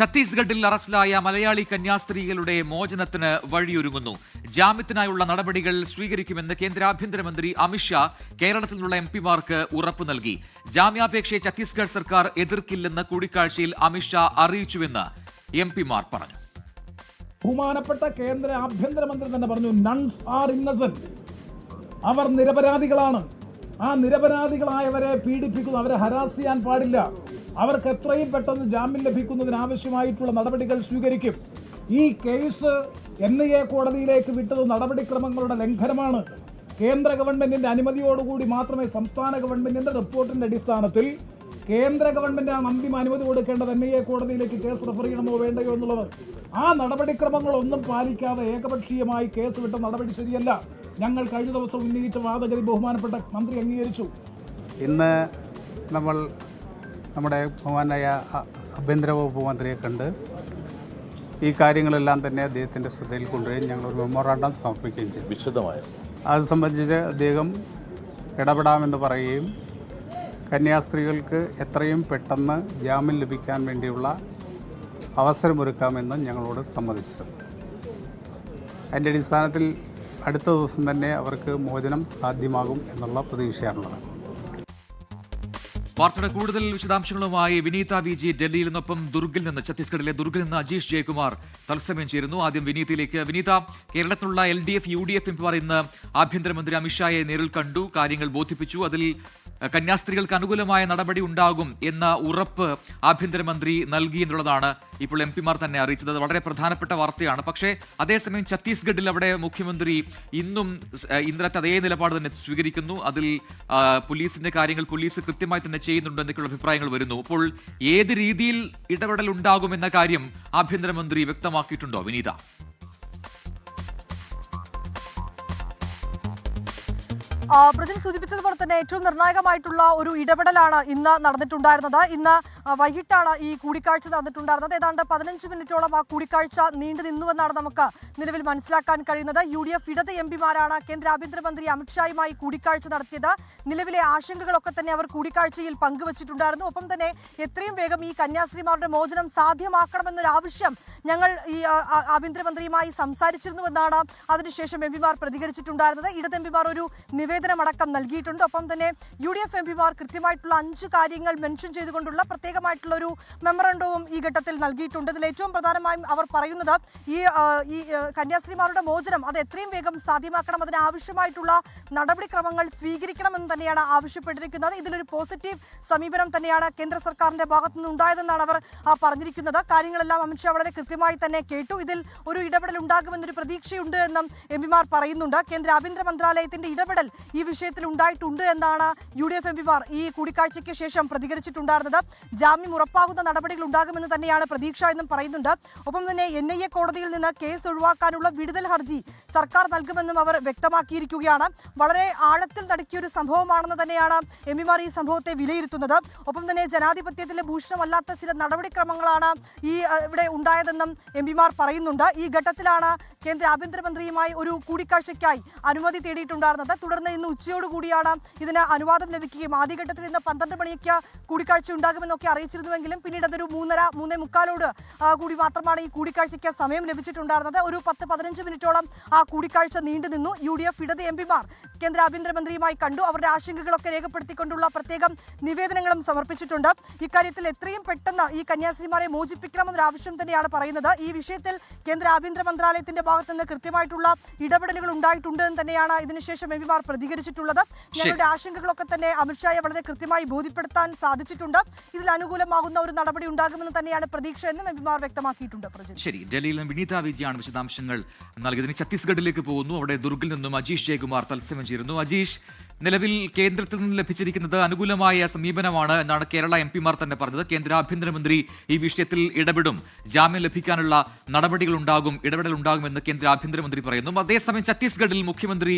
ഛത്തീസ്ഗഡിൽ അറസ്റ്റിലായ മലയാളി കന്യാസ്ത്രീകളുടെ മോചനത്തിന് വഴിയൊരുങ്ങുന്നു. ജാമ്യത്തിനായുള്ള നടപടികൾ സ്വീകരിക്കുമെന്ന് കേന്ദ്ര ആഭ്യന്തരമന്ത്രി അമിത്ഷാ കേരളത്തിൽ നിന്നുള്ള എം പിമാർക്ക് ഉറപ്പു നൽകി. ജാമ്യാപേക്ഷയെ ഛത്തീസ്ഗഡ് സർക്കാർ എതിർക്കില്ലെന്ന് കൂടിക്കാഴ്ചയിൽ അമിത്ഷാ അറിയിച്ചുവെന്ന് എം പിമാർ പറഞ്ഞു. ബഹുമാനപ്പെട്ട കേന്ദ്ര ആഭ്യന്തരമന്ത്രി തന്നെ പറഞ്ഞു നൺസ് ആർ ഇന്നസെന്റ് അവർ നിരപരാധികളാണ്. ആ നിരപരാധികളായവരെ പീഡിപ്പിക്കുന്നു. അവരെ ഹരാസ് ചെയ്യാൻ പാടില്ല. അവർക്ക് എത്രയും പെട്ടെന്ന് ജാമ്യം ലഭിക്കുന്നതിന് ആവശ്യമായിട്ടുള്ള നടപടികൾ സ്വീകരിക്കും. ഈ കേസ് എൻ ഐ എ കോടതിയിലേക്ക് വിട്ടത് നടപടിക്രമങ്ങളുടെ ലംഘനമാണ്. കേന്ദ്ര ഗവൺമെന്റിന്റെ അനുമതിയോടുകൂടി മാത്രമേ സംസ്ഥാന ഗവൺമെന്റിന്റെ റിപ്പോർട്ടിന്റെ അടിസ്ഥാനത്തിൽ കേന്ദ്ര ഗവൺമെന്റാണ് അന്തിമ അനുമതി കൊടുക്കേണ്ടത് എൻ ഐ എ കോടതിയിലേക്ക് കേസ് റെഫർ ചെയ്യണമോ വേണ്ടയോ എന്നുള്ളത്. ആ നടപടിക്രമങ്ങളൊന്നും പാലിക്കാതെ ഏകപക്ഷീയമായി കേസ് വിട്ട നടപടി ശരിയല്ല. ഞങ്ങൾ കഴിഞ്ഞ ദിവസം ഉന്നയിച്ച വാദഗതി ബഹുമാനപ്പെട്ട മന്ത്രി അംഗീകരിച്ചു. ഇന്ന് നമ്മൾ നമ്മുടെ ബഹുമാനായ ആഭ്യന്തര വകുപ്പ് മന്ത്രിയെ കണ്ട് ഈ കാര്യങ്ങളെല്ലാം തന്നെ അദ്ദേഹത്തിന്റെ ശ്രദ്ധയിൽ കൊണ്ടുവരികയും ഞങ്ങൾ ഒരു മെമ്മോറാണ്ടം സമർപ്പിക്കുകയും ചെയ്തു. വിശദമായ. അത് സംബന്ധിച്ച് അദ്ദേഹം ഇടപെടാമെന്ന് പറയുകയും കന്യാസ്ത്രീകൾക്ക് എത്രയും പെട്ടെന്ന് ജാമ്യം ലഭിക്കാൻ വേണ്ടിയുള്ള അവസരമൊരുക്കാമെന്ന് ഞങ്ങളോട് സമ്മതിച്ചു. അതിന്റെ അടിസ്ഥാനത്തിൽ അടുത്ത ദിവസം തന്നെ അവർക്ക് മോചനം സാധ്യമാകും എന്നുള്ള പ്രതീക്ഷയാണുള്ളത്. വാർത്തയുടെ കൂടുതൽ വിശദാംശങ്ങളുമായി വിനീത വി ജി ഡൽഹിയിൽ നിന്നൊപ്പം ദുർഗിൽ നിന്ന് ഛത്തീസ്ഗഡിലെ ദുർഗിൽ നിന്ന് അജീഷ് ജയകുമാർ തത്സമയം ചേരുന്നു. ആദ്യം വിനീതയിലേക്ക്. വിനീത കേരളത്തിലുള്ള L D F U D F എംപിമാർ ഇന്ന് ആഭ്യന്തരമന്ത്രി അമിത്ഷായെ നേരിൽ കണ്ടു. കാര്യങ്ങൾ ബോധിപ്പിച്ചു. അതിൽ കന്യാസ്ത്രീകൾക്ക് അനുകൂലമായ നടപടി ഉണ്ടാകും എന്ന ഉറപ്പ് ആഭ്യന്തരമന്ത്രി നൽകി എന്നുള്ളതാണ് ഇപ്പോൾ എം പിമാർ തന്നെ അറിയിച്ചത്. വളരെ പ്രധാനപ്പെട്ട വാർത്തയാണ്. പക്ഷേ അതേസമയം ഛത്തീസ്ഗഡിൽ അവിടെ മുഖ്യമന്ത്രി ഇന്നും ഇന്നലത്തെ അതേ നിലപാട് തന്നെ സ്വീകരിക്കുന്നു. അതിൽ പോലീസിന്റെ കാര്യങ്ങൾ പോലീസ് കൃത്യമായി തന്നെ ചെയ്യുന്നുണ്ട് എന്നൊക്കെയുള്ള അഭിപ്രായങ്ങൾ വരുന്നു. അപ്പോൾ ഏത് രീതിയിൽ ഇടപെടൽ ഉണ്ടാകുമെന്ന കാര്യം ആഭ്യന്തരമന്ത്രി വ്യക്തമാക്കിയിട്ടുണ്ടോ വിനീത? പ്രജിൻ സൂചിപ്പിച്ചതുപോലെ തന്നെ ഏറ്റവും നിർണായകമായിട്ടുള്ള ഒരു ഇടപെടലാണ് ഇന്ന് നടന്നിട്ടുണ്ടായിരുന്നത്. ഇന്ന് വൈകിട്ടാണ് ഈ കൂടിക്കാഴ്ച നടന്നിട്ടുണ്ടായിരുന്നത്. ഏതാണ്ട് പതിനഞ്ച് മിനിറ്റോളം ആ കൂടിക്കാഴ്ച നീണ്ടു നിന്നുവെന്നാണ് നമുക്ക് നിലവിൽ മനസ്സിലാക്കാൻ കഴിയുന്നത്. യു ഡി എഫ് ഇടത് എം പിമാരാണ് കേന്ദ്ര ആഭ്യന്തരമന്ത്രി അമിത്ഷായുമായി കൂടിക്കാഴ്ച നടത്തിയത്. നിലവിലെ ആശങ്കകളൊക്കെ തന്നെ അവർ കൂടിക്കാഴ്ചയിൽ പങ്കുവച്ചിട്ടുണ്ടായിരുന്നു. ഒപ്പം തന്നെ എത്രയും വേഗം ഈ കന്യാസ്ത്രീമാരുടെ മോചനം സാധ്യമാക്കണമെന്നൊരു ആവശ്യം ഞങ്ങൾ ഈ ആഭ്യന്തരമന്ത്രിയുമായി സംസാരിച്ചിരുന്നുവെന്നാണ് അതിനുശേഷം എം പിമാർ പ്രതികരിച്ചിട്ടുണ്ടായിരുന്നത്. ഇടത് എം പിമാർ ഒരു നിവേദനമടക്കം നൽകിയിട്ടുണ്ട്. ഒപ്പം തന്നെ യു ഡി എഫ് എം പിമാർ കൃത്യമായിട്ടുള്ള അഞ്ച് കാര്യങ്ങൾ മെൻഷൻ ചെയ്തുകൊണ്ടുള്ള പ്രത്യേകമായിട്ടുള്ള ഒരു മെമ്മറണ്ടവും ഈ ഘട്ടത്തിൽ നൽകിയിട്ടുണ്ട്. ഇതിൽ ഏറ്റവും പ്രധാനമായും അവർ പറയുന്നത് ഈ ഈ കന്യാസ്ത്രീമാരുടെ മോചനം അത് എത്രയും വേഗം സാധ്യമാക്കണം. അതിന് ആവശ്യമായിട്ടുള്ള നടപടിക്രമങ്ങൾ സ്വീകരിക്കണമെന്ന് തന്നെയാണ് ആവശ്യപ്പെട്ടിരിക്കുന്നത്. ഇതിലൊരു പോസിറ്റീവ് സമീപനം തന്നെയാണ് കേന്ദ്ര സർക്കാരിന്റെ ഭാഗത്തു നിന്ന് ഉണ്ടായതെന്നാണ് അവർ പറഞ്ഞിരിക്കുന്നത്. കാര്യങ്ങളെല്ലാം അമിത്ഷാ വളരെ കൃത്യമായി തന്നെ കേട്ടു. ഇതിൽ ഒരു ഇടപെടൽ ഉണ്ടാകുമെന്നൊരു പ്രതീക്ഷയുണ്ട് എന്നും എം പിമാർ പറയുന്നുണ്ട്. കേന്ദ്ര ആഭ്യന്തര മന്ത്രാലയത്തിന്റെ ഇടപെടൽ ഈ വിഷയത്തിൽ ഉണ്ടായിട്ടുണ്ട് എന്നാണ് യു ഡി എഫ് എം പിമാർ ഈ കൂടിക്കാഴ്ചയ്ക്ക് ശേഷം പ്രതികരിച്ചിട്ടുണ്ടായിരുന്നത്. ജാമ്യം ഉറപ്പാകുന്ന നടപടികൾ ഉണ്ടാകുമെന്ന് തന്നെയാണ് പ്രതീക്ഷ എന്നും പറയുന്നുണ്ട്. ഒപ്പം തന്നെ എൻ ഐ എ കോടതിയിൽ നിന്ന് കേസ് ഒഴിവാക്കാനുള്ള വിടുതൽ ഹർജി സർക്കാർ നൽകുമെന്നും അവർ വ്യക്തമാക്കിയിരിക്കുകയാണ്. വളരെ ആഴത്തിൽ നടക്കിയ ഒരു സംഭവമാണെന്ന് തന്നെയാണ് എം പിമാർ ഈ സംഭവത്തെ വിലയിരുത്തുന്നത്. ഒപ്പം തന്നെ ജനാധിപത്യത്തിലെ ഭൂഷണമല്ലാത്ത ചില നടപടിക്രമങ്ങളാണ് ഈ ഇവിടെ ഉണ്ടായതെന്നും എം പിമാർ പറയുന്നുണ്ട്. ഈ ഘട്ടത്തിലാണ് കേന്ദ്ര ആഭ്യന്തരമന്ത്രിയുമായി ഒരു കൂടിക്കാഴ്ചയ്ക്കായി അനുമതി തേടിയിട്ടുണ്ടായിരുന്നത്. തുടർന്ന് ഇന്ന് ഉച്ചയോടുകൂടിയാണ് ഇതിന് അനുവാദം ലഭിക്കുകയും ആദ്യഘട്ടത്തിൽ ഇന്ന് പന്ത്രണ്ട് മണിക്ക് കൂടിക്കാഴ്ച ഉണ്ടാകുമെന്നൊക്കെ അറിയിച്ചിരുന്നുവെങ്കിലും പിന്നീട് അതൊരു മൂന്നര മൂന്നേ മുക്കാലോട് കൂടി മാത്രമാണ് ഈ കൂടിക്കാഴ്ചയ്ക്ക് സമയം ലഭിച്ചിട്ടുണ്ടായിരുന്നത്. ഒരു പത്ത് പതിനഞ്ച് മിനിറ്റോളം ആ കൂടിക്കാഴ്ച നീണ്ടു നിന്നു. യു ഡി എഫ് ഇടത് എം പിമാർ കേന്ദ്ര ആഭ്യന്തരമന്ത്രിയുമായി കണ്ടു. അവരുടെ ആശങ്കകളൊക്കെ രേഖപ്പെടുത്തിക്കൊണ്ടുള്ള പ്രത്യേകം നിവേദനങ്ങളും സമർപ്പിച്ചിട്ടുണ്ട്. ഇക്കാര്യത്തിൽ എത്രയും പെട്ടെന്ന് ഈ കന്യാസ്ത്രീമാരെ മോചിപ്പിക്കണമെന്നൊരു ആവശ്യം തന്നെയാണ് പറയുന്നത്. ഈ വിഷയത്തിൽ കേന്ദ്ര ആഭ്യന്തര മന്ത്രാലയത്തിന്റെ ഭാഗത്തുനിന്ന് കൃത്യമായിട്ടുള്ള ഇടപെടലുകൾ ഉണ്ടായിട്ടുണ്ട് എന്ന് തന്നെയാണ് ഇതിനുശേഷം എം പിമാർ പ്രതികരിച്ചിട്ടുള്ളത്. ഞങ്ങളുടെ ആശങ്കകളൊക്കെ തന്നെ അമിത്ഷായെ വളരെ കൃത്യമായി ബോധ്യപ്പെടുത്താൻ സാധിച്ചിട്ടുണ്ട്. ഇതിൽ അനുകൂലമാകുന്ന ഒരു നടപടി ഉണ്ടാകുമെന്ന് തന്നെയാണ് പ്രതീക്ഷ എന്നും എം. പിമാർ വ്യക്തമാക്കിയിട്ടുണ്ട് ശരി. ഡൽഹിയിൽ നിന്ന് വിനീത വിജയാണ് വിശദാംശങ്ങൾ നൽകിയതിന് ഛത്തീസ്ഗഡിലേക്ക് പോകുന്നു. അവിടെ ദുർഗിൽ നിന്നും അജീഷ് ജയകുമാർ തത്സമയം ചേരുന്നു. അജീഷ് നിലവിൽ കേന്ദ്രത്തിൽ നിന്ന് ലഭിച്ചിരിക്കുന്നത് അനുകൂലമായ സമീപനമാണ് എന്നാണ് കേരള എം. പിമാർ തന്നെ പറഞ്ഞത്. കേന്ദ്ര ആഭ്യന്തരമന്ത്രി ഈ വിഷയത്തിൽ ഇടപെടും. ജാമ്യം ലഭിക്കാനുള്ള നടപടികൾ ഉണ്ടാകും ഇടപെടൽ ഉണ്ടാകുമെന്ന് കേന്ദ്ര ആഭ്യന്തരമന്ത്രി പറയുന്നു. അതേസമയം ഛത്തീസ്ഗഡിൽ മുഖ്യമന്ത്രി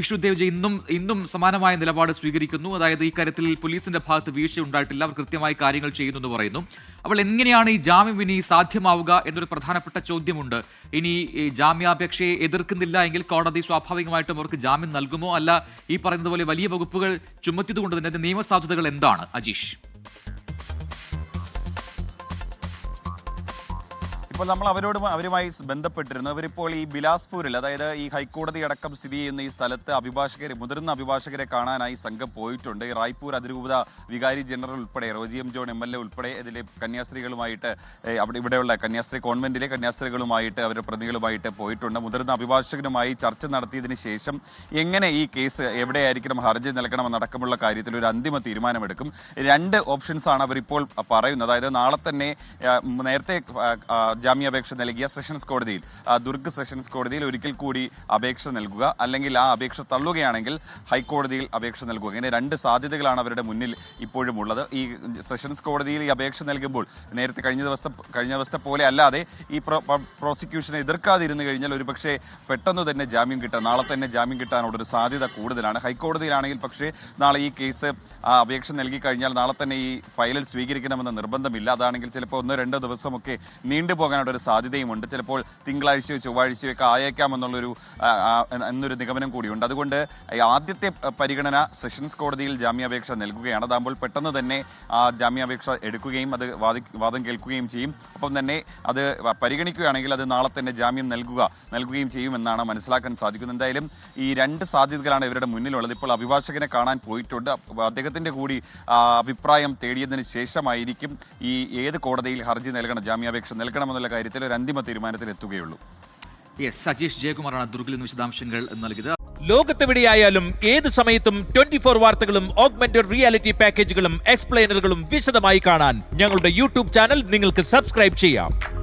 വിഷ്ണുദേവ് ജയ് ഇന്നും ഇന്നും ഇന്നും സമാനമായ നിലപാട് സ്വീകരിക്കുന്നു. അതായത് ഈ കാര്യത്തിൽ പോലീസിന്റെ ഭാഗത്ത് വീഴ്ച ഉണ്ടായിട്ടില്ല. അവർ കൃത്യമായി കാര്യങ്ങൾ ചെയ്യുന്നു എന്ന് പറയുന്നു. അപ്പോൾ എങ്ങനെയാണ് ഈ ജാമ്യം ഇനി സാധ്യമാവുക എന്നൊരു പ്രധാനപ്പെട്ട ചോദ്യമുണ്ട്. ഇനി ഈ ജാമ്യാപേക്ഷയെ എതിർക്കുന്നില്ല എങ്കിൽ കോടതി സ്വാഭാവികമായിട്ടും അവർക്ക് ജാമ്യം നൽകുമോ? അല്ല ഈ പറയുന്നത് പോലെ വലിയ വകുപ്പുകൾ ചുമത്തിയതുകൊണ്ട് തന്നെ നിയമസാധ്യതകൾ എന്താണ്? അജീഷ്. ഇപ്പോൾ നമ്മൾ അവരോട് അവരുമായി ബന്ധപ്പെട്ടിരുന്നു. അവരിപ്പോൾ ഈ ബിലാസ്പൂരിൽ അതായത് ഈ ഹൈക്കോടതി അടക്കം സ്ഥിതി ചെയ്യുന്ന ഈ സ്ഥലത്ത് അഭിഭാഷകരെ മുതിർന്ന അഭിഭാഷകരെ കാണാനായി സംഘം പോയിട്ടുണ്ട്. ഈ റായ്പൂർ അതിരൂപത വികാരി ജനറൽ ഉൾപ്പെടെ Roji M John M L A ഉൾപ്പെടെ ഇതിലെ കന്യാസ്ത്രീകളുമായിട്ട് അവിടെ ഇവിടെയുള്ള കന്യാസ്ത്രീ കോൺവെന്റിലെ കന്യാസ്ത്രീകളുമായിട്ട് അവരുടെ പ്രതികളുമായിട്ട് പോയിട്ടുണ്ട്. മുതിർന്ന അഭിഭാഷകനുമായി ചർച്ച നടത്തിയതിന് ശേഷം എങ്ങനെ ഈ കേസ് എവിടെയായിരിക്കണം ഹർജി നൽകണമെന്നടക്കമുള്ള കാര്യത്തിൽ ഒരു അന്തിമ തീരുമാനമെടുക്കും. രണ്ട് ഓപ്ഷൻസ് ആണ് അവരിപ്പോൾ പറയുന്നത്. അതായത് നാളെ തന്നെ നേരത്തെ ജാമ്യാപേക്ഷ നൽകിയ സെഷൻസ് കോടതിയിൽ. ദുർഗ് സെഷൻസ് കോടതിയിൽ ഒരിക്കൽ കൂടി അപേക്ഷ നൽകുക. അല്ലെങ്കിൽ ആ അപേക്ഷ തള്ളുകയാണെങ്കിൽ ഹൈക്കോടതിയിൽ അപേക്ഷ നൽകുക. ഇങ്ങനെ രണ്ട് സാധ്യതകളാണ് അവരുടെ മുന്നിൽ ഇപ്പോഴും ഉള്ളത്. ഈ സെഷൻസ് കോടതിയിൽ ഈ അപേക്ഷ നൽകുമ്പോൾ നേരത്തെ കഴിഞ്ഞ ദിവസം കഴിഞ്ഞ ദിവസത്തെ പോലെ അല്ലാതെ ഈ പ്രോ- പ്രോസിക്യൂഷനെ എതിർക്കാതിരുന്നു കഴിഞ്ഞാൽ ഒരുപക്ഷെ പെട്ടെന്ന് തന്നെ ജാമ്യം കിട്ടാൻ നാളെ തന്നെ ജാമ്യം കിട്ടാനുള്ളൊരു സാധ്യത കൂടുതലാണ്. ഹൈക്കോടതിയിലാണെങ്കിൽ പക്ഷേ നാളെ ഈ കേസ് അപേക്ഷ നൽകി കഴിഞ്ഞാൽ നാളെ തന്നെ ഈ ഫയലിൽ സ്വീകരിക്കണമെന്ന നിർബന്ധമില്ല. അതാണെങ്കിൽ ചിലപ്പോൾ ഒന്നോ രണ്ടോ ദിവസമൊക്കെ നീണ്ടുപോകാനുള്ള ഒരു സാധ്യതയുമുണ്ട്. ചിലപ്പോൾ തിങ്കളാഴ്ചയോ ചൊവ്വാഴ്ചയോ ഒക്കെ ആയേക്കാമെന്നുള്ളൊരു ആ, ആ, എന്നൊരു നിഗമനം കൂടിയുണ്ട്. അതുകൊണ്ട് ആദ്യത്തെ പരിഗണന സെഷൻസ് കോടതിയിൽ ജാമ്യാപേക്ഷ നൽകുകയാണ്. അതാകുമ്പോൾ പെട്ടെന്ന് തന്നെ ആ ജാമ്യാപേക്ഷ എടുക്കുകയും അത് വാദി വാദം കേൾക്കുകയും ചെയ്യും. ഒപ്പം തന്നെ അത് പരിഗണിക്കുകയാണെങ്കിൽ അത് നാളെ തന്നെ ജാമ്യം നൽകുക നൽകുകയും ചെയ്യുമെന്നാണ് മനസ്സിലാക്കാൻ സാധിക്കുന്നത്. എന്തായാലും ഈ രണ്ട് സാധ്യതകളാണ് ഇവരുടെ മുന്നിലുള്ളത്. ഇപ്പോൾ അഭിഭാഷകനെ കാണാൻ പോയിട്ടുണ്ട്. അദ്ദേഹത്തിന്റെ കൂടി അഭിപ്രായം തേടിയതിന് ശേഷമായിരിക്കും ഈ ഏത് കോടതിയിൽ ഹർജി നൽകണം ജാമ്യാപേക്ഷ നൽകണമെന്നുള്ള കാര്യത്തിൽ ഒരു അന്തിമ തീരുമാനത്തിൽ എത്തുകയുള്ളൂ. യെസ് അജീഷ് ജയകുമാറാണ് ദുർഗിൽ നിന്ന് വിശദാംശങ്ങൾ നൽകിയത്. ലോകത്തെവിടെയായാലും ഏത് സമയത്തും ട്വന്റി ഫോർ വാർത്തകളും ഓഗ്മെന്റഡ് റിയാലിറ്റി പാക്കേജുകളും എക്സ്പ്ലെയിനറുകളും വിശദമായി കാണാൻ ഞങ്ങളുടെ യൂട്യൂബ് ചാനൽ നിങ്ങൾക്ക് സബ്സ്ക്രൈബ് ചെയ്യാം.